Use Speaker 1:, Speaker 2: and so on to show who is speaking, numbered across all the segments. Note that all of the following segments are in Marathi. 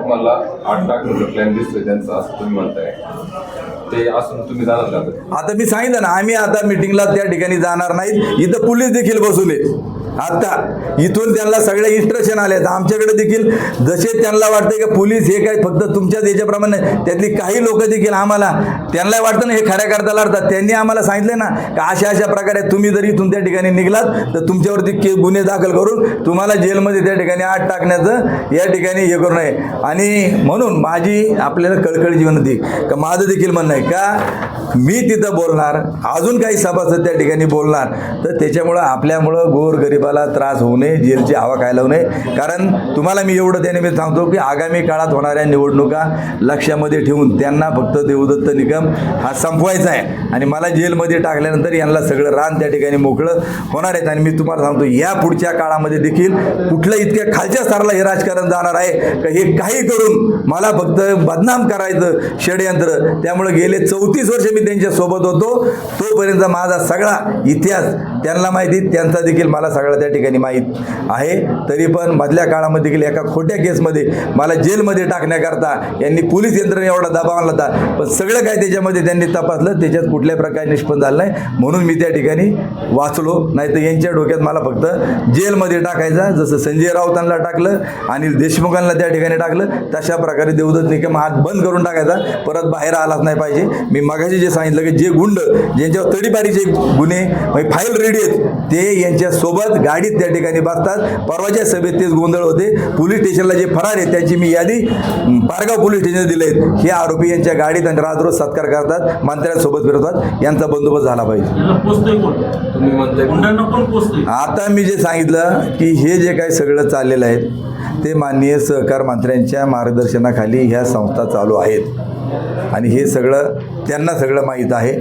Speaker 1: तुम्हाला आठ टाकण्याचा प्लॅन दिसतोय त्यांचा असं तुम्ही म्हणताय. ते असून तुम्ही जाणार का आता?
Speaker 2: आता मी सांगितलं ना आम्ही आता मिटिंगला त्या ठिकाणी जाणार नाहीत. इथं पोलीस देखील बसवले आता इथून त्यांना सगळे इन्स्ट्रक्शन आले. आहेत आमच्याकडे देखील जसे त्यांना वाटतं की पोलीस हे काय फक्त तुमच्याच याच्याप्रमाणे त्यातली काही लोक देखील आम्हाला त्यांना वाटतं ना हे खऱ्या करता लढतात. त्यांनी आम्हाला सांगितलं ना की अशा अशा प्रकारे तुम्ही जर इथून त्या ठिकाणी निघलात तर तुमच्यावरती के गुन्हे दाखल करून तुम्हाला जेलमध्ये त्या ठिकाणी आत टाकण्याचं या ठिकाणी हे करू नये आणि म्हणून माझी आपल्याला कळकळी जीवन होती. का माझं देखील म्हणणं आहे का मी तिथं बोलणार अजून काही सभासद त्या ठिकाणी बोलणार तर त्याच्यामुळं आपल्यामुळं गोर गरिबाला त्रास होऊ नये जेलची हवा खायला होऊ नये. कारण तुम्हाला मी एवढं त्यानिमित्त मी सांगतो की आगामी काळात होणाऱ्या निवडणुका लक्षामध्ये ठेवून त्यांना फक्त देवदत्त निगम हा संपवायचा आहे. आणि मला जेलमध्ये टाकल्यानंतर यांना सगळं रान त्या ठिकाणी मोकळं होणार आहेत आणि मी तुम्हाला सांगतो या पुढच्या काळामध्ये देखील कुठलं इतक्या खालच्या स्तराला हे राजकारण जाणार आहे का हे काही करून मला फक्त बदनाम करायचं षडयंत्र. त्यामुळे गेले चौतीस वर्ष मी त्यांच्यासोबत होतो. तोपर्यंत माझा सगळा इतिहास त्यांना माहिती त्यांचा देखील मला सगळा त्या ठिकाणी माहीत आहे. तरी पण मधल्या काळामध्ये देखील एका खोट्या केसमध्ये मला जेलमध्ये टाकण्याकरता यांनी पोलीस यंत्रणा एवढा दबाव आणला होता. पण सगळं काय त्याच्यामध्ये त्यांनी तपासलं त्याच्यात कुठल्याही प्रकारे निष्पन्न झालं नाही. म्हणून मी त्या ठिकाणी वाचलो. नाही तर यांच्या डोक्यात मला फक्त जेलमध्ये टाकायचा जसं संजय राऊतांना टाकलं अनिल देशमुखांना त्या ठिकाणी टाकलं तशा प्रकारे देवदत्त निकम हात बंद करून टाकायचा. परत बाहेर आलाच नाही पाहिजे. मी मगाशी जे सांगितलं की जे गुंड ज्यांच्यावर तडीपारीचे गुन्हे म्हणजे फाईल रेडी आहेत ते यांच्यासोबत गाडीत त्या ठिकाणी बसतात. परवाच्या सभेत तेच गोंधळ होते. पोलीस स्टेशनला जे फरार आहेत त्यांची मी यादी पारगाव पोलीस स्टेशन दिले आहेत. हे आरोपी यांच्या गाडीत आणि राजरोज सत्कार करतात मंत्र्यांसोबत फिरवतात. यांचा बंदोबस्त झाला पाहिजे. आता मी जे सांगितलं की हे जे काही सगळं चाललेलं आहे ते माननीय सहकार मंत्र्यांच्या मार्गदर्शनाखाली ह्या संस्था चालू आहेत. आणि हे सगळं त्यांना सगळं माहीत आहे.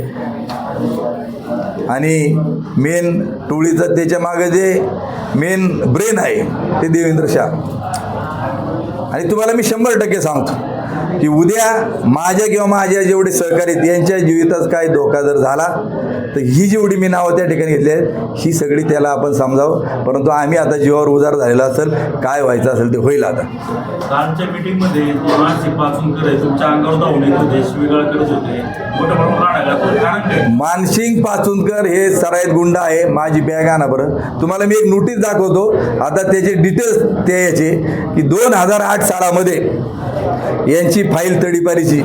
Speaker 2: आणि मेन टोळीचं त्याच्यामागे जे मेन ब्रेन आहे ते देवेंद्र शाह. आणि तुम्हाला मी शंभर टक्के सांगतो की उद्या माझ्या किंवा माझ्या जेवढे सहकारी आहेत यांच्या जीवितात काय धोका जर झाला तर ही जेवढी मी नावं त्या ठिकाणी घेतली आहेत ही सगळी त्याला आपण समजावं. परंतु आम्ही आता जीवावर उदार झालेला असेल काय व्हायचं असेल ते होईल आता.
Speaker 3: कालच्या मीटिंगमध्ये
Speaker 2: मानसिंग पाचुंदकर हे सराईत गुंड आहे माझी बॅग आणा बरं. तुम्हाला मी एक नोटीस दाखवतो. आता त्याचे डिटेल्स ते याचे की दोन हजार आठ सालामध्ये यांची फाईल तडीपारीची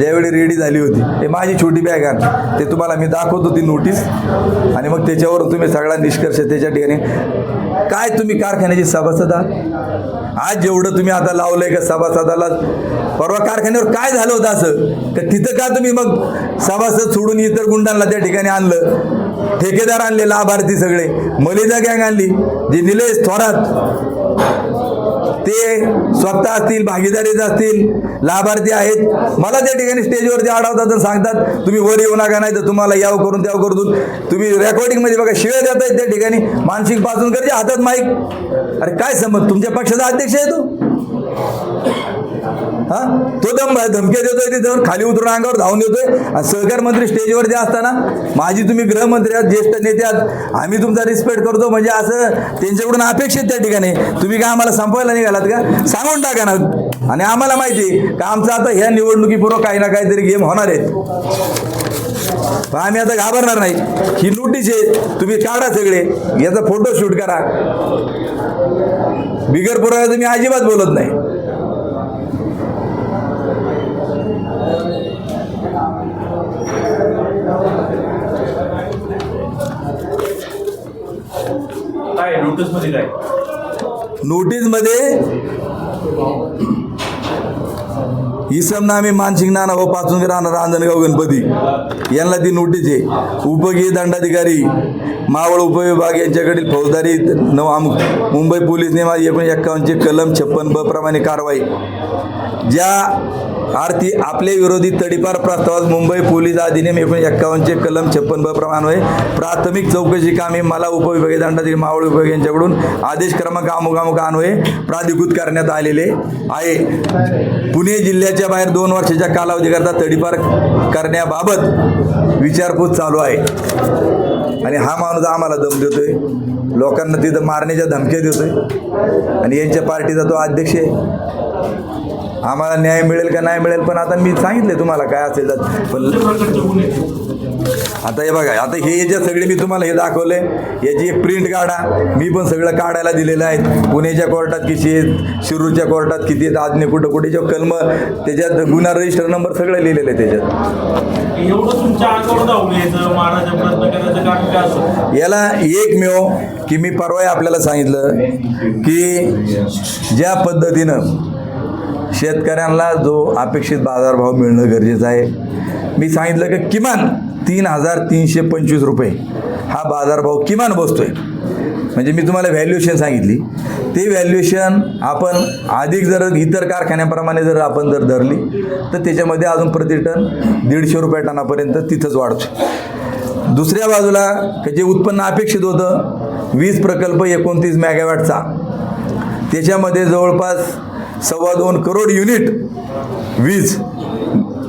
Speaker 2: ज्यावेळी रेडी झाली होती ते माझी छोटी बॅग आण. ते तुम्हाला मी दाखवतो ती नोटीस आणि मग त्याच्यावर तुम्ही सगळा निष्कर्ष त्याच्या ठिकाणी. काय तुम्ही कारखान्याची सभासद? आहात आज जेवढं तुम्ही आता लावलंय का सभासदाला परवा कारखान्यावर काय झालं होतं असं? तर तिथं का तुम्ही मग सभासद सोडून इतर गुंडांना त्या ठिकाणी आणलं? ठेकेदार आणले लाभार्थी सगळे. मलिदा गँग आणली. जे निलेश थोरात. ते स्वतः असतील भागीदारीत असतील लाभार्थी आहेत. मला त्या ठिकाणी स्टेजवरती अडवतात आणि सांगतात तुम्ही वर येऊ नका नाही तर तुम्हाला याव करून त्याव करून तुम्ही रेकॉर्डिंगमध्ये बघा शिव्या देत आहेत त्या ठिकाणी. मानसिक पासूनकरच्या हातात माईक अरे काय समज तुमच्या पक्षाचा अध्यक्ष आहे तो. हा? तो दम धमक्या देतोय ते जाऊन खाली उतरून अंगावर धावून देतोय सहकार मंत्री स्टेजवर जे असताना माझी तुम्ही गृहमंत्री आहात ज्येष्ठ नेते आहात आम्ही तुमचा रिस्पेक्ट करतो. म्हणजे असं त्यांच्याकडून अपेक्षित त्या ठिकाणी. तुम्ही काय आम्हाला संपवायला निघालात का? सांगून टाका ना. आणि आम्हाला माहिती आहे का आमचं आता ह्या निवडणुकीपूर्व काही ना काहीतरी गेम होणार आहेत. पण आम्ही आता घाबरणार नाही. ही नोटीस आहे. तुम्ही काढा सगळे. याचा फोटो शूट करा. बिगर पुराव्याचं तुम्ही अजिबात बोलत नाही.
Speaker 3: नोटीसमध्ये काय?
Speaker 2: नोटीसमध्ये इसम नामी मानसिंग नाना हो पाचून राहणार रांजणगाव गणपती. यांना ती नोटीस आहे. उपगीय दंडाधिकारी मावळ उपविभाग यांच्याकडील फौजदारी नव मुंबई पोलीस नियमा एकोणीसशे एक्कावन्नचे कलम छप्पन ब प्रमाणे कारवाई. ज्या आरती आपले विरोधी तडीपार प्रस्तावात मुंबई पोलीस अधिनियम एकोणीशे एक्कावन्नचे कलम छप्पन ब प्रमाणे प्राथमिक चौकशी कामे मला उपविभागीय दंडाधिकारी मावळ विभाग यांच्याकडून आदेश क्रमांक अमुक अमुक अन्वये प्राधिकृत करण्यात आलेले आहे. पुणे जिल्ह्याच्या बाहेर दोन वर्षाच्या कालावधीकरता तडीपार करण्याबाबत विचारपूस चालू आहे. आणि हा माणूस आम्हाला दम देतोय. लोकांना तिथं मारण्याच्या धमक्या देतोय. आणि यांच्या पार्टीचा तो अध्यक्ष आहे. आम्हाला न्याय मिळेल का नाही मिळेल पण आता मी सांगितले तुम्हाला काय असेल तर. पण? आता हे बघा आता हे जे सगळे मी तुम्हाला हे दाखवले याची एक प्रिंट काढा मी पण सगळं काढायला दिलेलं आहे. पुण्याच्या कोर्टात किती आहेत शिरूरच्या कोर्टात किती आहेत आजने कुठं कुठे जे कलम त्याच्यात गुन्हा रजिस्टर नंबर सगळं लिहिलेलं आहे त्याच्यात. याला एकमेव की मी परवा आपल्याला सांगितलं की ज्या पद्धतीनं शेतकऱ्यांना जो अपेक्षित बाजारभाव मिळणं गरजेचं आहे. मी सांगितलं की किमान तीन हजार तीनशे पंचवीस रुपये हा बाजारभाव किमान बसतोय. म्हणजे मी तुम्हाला व्हॅल्युएशन सांगितली. ते व्हॅल्युएशन आपण अधिक जर इतर कारखान्याप्रमाणे जर आपण जर धरली तर त्याच्यामध्ये अजून प्रति टन दीडशे रुपये टनापर्यंत तिथंच वाढतो दुसऱ्या बाजूला जे उत्पन्न अपेक्षित होतं वीज प्रकल्प एकोणतीस मॅगावॅटचा. त्याच्यामध्ये जवळपास सव्वा दोन करोड युनिट वीज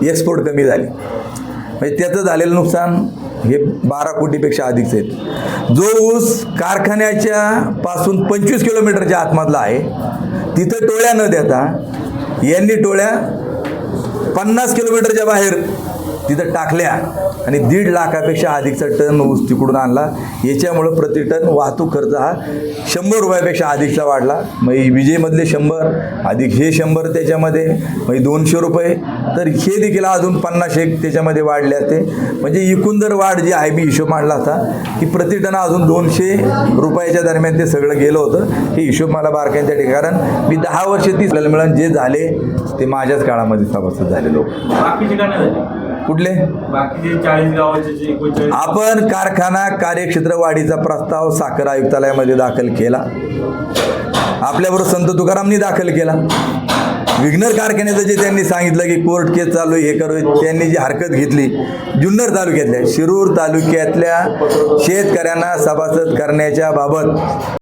Speaker 2: एक्सपोर्ट कमी झाली. म्हणजे त्याचं झालेलं नुकसान हे बारा कोटीपेक्षा अधिकच आहेत. जो ऊस कारखान्याच्या पासून पंचवीस किलोमीटरच्या आतमधला आहे तिथं टोळ्या न देता यांनी टोळ्या पन्नास किलोमीटरच्या बाहेर तिथं टाकल्या आणि दीड लाखापेक्षा अधिकचा टन ऊस तिकडून आणला. याच्यामुळं प्रति टन वाहतूक खर्च हा शंभर रुपयापेक्षा अधिकचा वाढला. मग विजेमधले शंभर अधिक हे शंभर त्याच्यामध्ये मग दोनशे रुपये. तर हे देखील अजून पन्नास एक त्याच्यामध्ये वाढले असते. म्हणजे एकूण जर वाढ जी आहे मी हिशोब मांडला होता की प्रति टन अजून दोनशे रुपयाच्या दरम्यान ते सगळं गेलं होतं. हे हिशोब मला बारकाईच्या ठिकाणी कारण मी दहा वर्ष तीस मिळून जे झाले ते माझ्याच काळामध्ये सभासद झाले? लोक कुठले? आपण कारखाना कार्यक्षेत्र वाढीचा प्रस्ताव साखर आयुक्तालयामध्ये दाखल केला. आपल्याबरोबर संत तुकारामनी दाखल केला. विघ्नर कारखान्याचं जे त्यांनी सांगितलं की कोर्ट केस चालू हे करू त्यांनी जी हरकत घेतली जुन्नर तालुक्यातल्या शिरूर तालुक्यातल्या शेतकऱ्यांना सभासद करण्याच्या बाबत